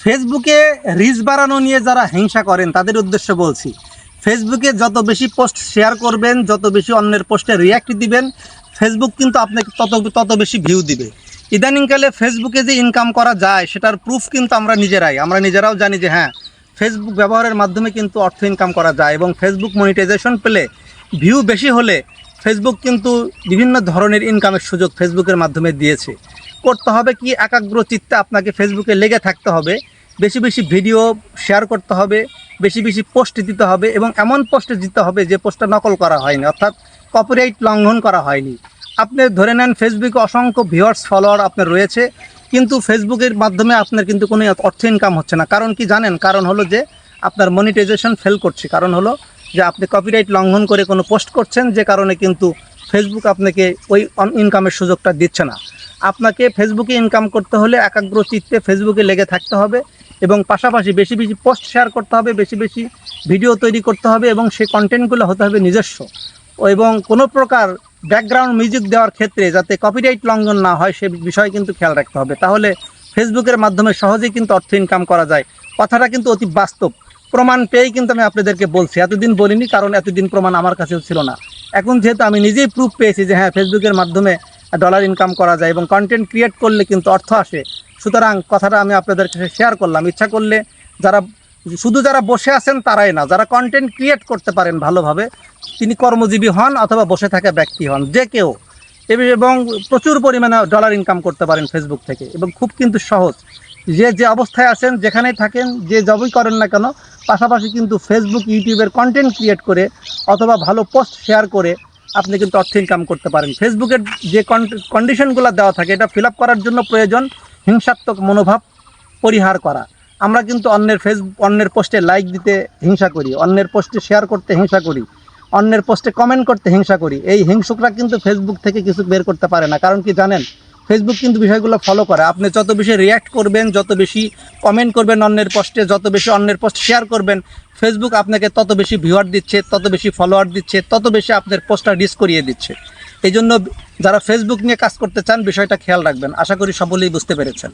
ফেসবুকে রিচ বাড়ানো নিয়ে যারা হিংসা করেন, তাদের উদ্দেশ্য বলছি, ফেসবুকে যত বেশি পোস্ট শেয়ার করবেন, যত বেশি অন্যের পোস্টে রিয়াক্ট দিবেন, ফেসবুক কিন্তু আপনাকে তত তত বেশি ভিউ দিবে। ইদানিংকালে ফেসবুকে যে ইনকাম করা যায়, সেটার প্রুফ কিন্তু আমরা নিজেরাই, আমরা নিজেরাও জানি যে হ্যাঁ ফেসবুক ব্যবহারের মাধ্যমে কিন্তু অর্থ ইনকাম করা যায় এবং ফেসবুক মনিটাইজেশন পেলে ভিউ বেশি হলে ফেসবুক কিন্তু বিভিন্ন ধরনের ইনকামের সুযোগ ফেসবুকের মাধ্যমে দিয়েছে। করতে হবে কি একাগ্র চিত্তে আপনাকে ফেসবুকে লেগে থাকতে হবে। বেশি বেশি ভিডিও শেয়ার করতে হবে, বেশি বেশি পোস্ট দিতে হবে এবং এমন পোস্টে দিতে হবে যে পোস্টটা নকল করা হয়নি, অর্থাৎ কপিরাইট লঙ্ঘন করা হয়নি। আপনি ধরে নেন ফেসবুকে অসংখ্য ভিউয়ার্স ফলোয়ার আপনার রয়েছে, কিন্তু ফেসবুকের মাধ্যমে আপনার কিন্তু কোনো অর্থ ইনকাম হচ্ছে না। কারণ কি জানেন? কারণ হলো যে আপনার মনিটাইজেশন ফেল করছে। কারণ হলো যে আপনি কপিরাইট লঙ্ঘন করে কোনো পোস্ট করছেন, যে কারণে কিন্তু ফেসবুক আপনাকে ওই ইনকামের সুযোগটা দিচ্ছে না। আপনাকে ফেসবুকে ইনকাম করতে হলে একাগ্র চিত্তে ফেসবুকে লেগে থাকতে হবে এবং পাশাপাশি বেশি বেশি পোস্ট শেয়ার করতে হবে, বেশি বেশি ভিডিও তৈরি করতে হবে এবং সেই কন্টেন্টগুলো হতে হবে নিজস্ব। এবং কোনো প্রকার ব্যাকগ্রাউন্ড মিউজিক দেওয়ার ক্ষেত্রে যাতে কপিরাইট লঙ্ঘন না হয় সে বিষয়ে কিন্তু খেয়াল রাখতে হবে। তাহলে ফেসবুকের মাধ্যমে সহজেই কিন্তু অর্থ ইনকাম করা যায়। কথাটা কিন্তু অতি বাস্তব। প্রমাণ পেয়েই কিন্তু আমি আপনাদেরকে বলছি, এতদিন বলিনি কারণ এতদিন প্রমাণ আমার কাছেও ছিল না। এখন যেহেতু আমি নিজেই প্রুফ পেয়েছি যে হ্যাঁ ফেসবুকের মাধ্যমে ডলার ইনকাম করা যায় এবং কন্টেন্ট ক্রিয়েট করলে কিন্তু অর্থ আসে। সুতরাং কথাটা আমি আপনাদের কাছে শেয়ার করলাম। ইচ্ছা করলে যারা, শুধু যারা বসে আছেন তারাই না, যারা কন্টেন্ট ক্রিয়েট করতে পারেন ভালোভাবে, তিনি কর্মজীবী হন অথবা বসে থাকা ব্যক্তি হন, যে কেউ। এবং প্রচুর পরিমাণে ডলার ইনকাম করতে পারেন ফেসবুক থেকে এবং খুব কিন্তু সহজ। যে যে অবস্থায় আছেন, যেখানেই থাকেন, যে জবই করেন না কেন, পাশাপাশি কিন্তু ফেসবুক ইউটিউবের কন্টেন্ট ক্রিয়েট করে অথবা ভালো পোস্ট শেয়ার করে আপনি কিন্তু অর্থ ইনকাম করতে পারেন। ফেসবুকের যে কন্ডিশনগুলো দেওয়া থাকে, এটা ফিল করার জন্য প্রয়োজন হিংসাত্মক মনোভাব পরিহার করা। আমরা কিন্তু অন্যের ফেস অন্যের পোস্টে লাইক দিতে হিংসা করি, অন্যের পোস্টে শেয়ার করতে হিংসা করি, অন্যের পোস্টে কমেন্ট করতে হিংসা করি। এই হিংসুকরা কিন্তু ফেসবুক থেকে কিছু বের করতে পারে না। কারণ কি জানেন? ফেসবুক কিন্তু বিষয়গুলো ফলো করে। আপনি যত বেশি রিয়্যাক্ট করবেন, যত বেশি কমেন্ট করবেন অন্যের পোস্টে যত বেশি অন্যের পোস্ট শেয়ার করবেন ফেসবুক আপনাকে তত বেশি ভিউয়ার দিচ্ছে, তত বেশি ফলোয়ার দিচ্ছে, তত বেশি আপনার পোস্টটা ডিস করিয়ে দিচ্ছে। এই জন্য যারা ফেসবুক নিয়ে কাজ করতে চান, বিষয়টা খেয়াল রাখবেন। আশা করি সকলেই বুঝতে পেরেছেন।